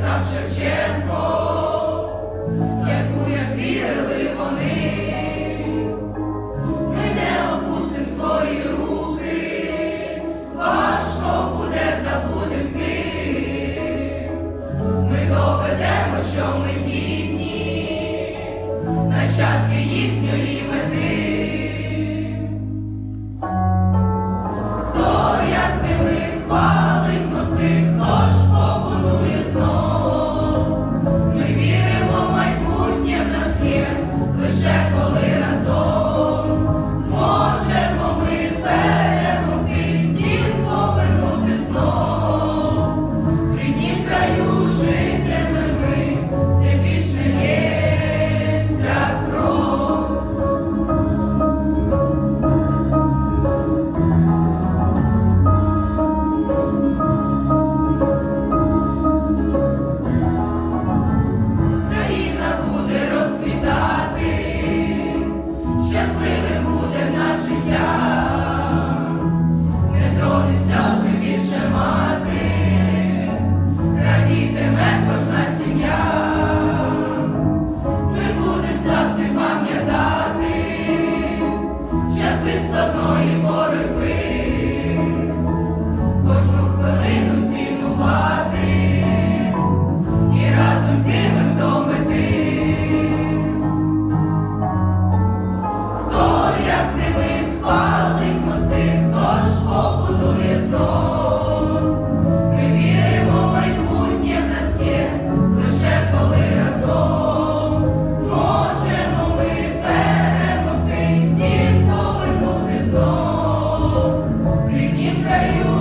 сам Шевченко, яку вірили вони, ми не опустим свої руки, важко буде, та будем ти. Ми доведемо, що ми гідні, нащадки їхньої мети. Хто як не ми спав? away.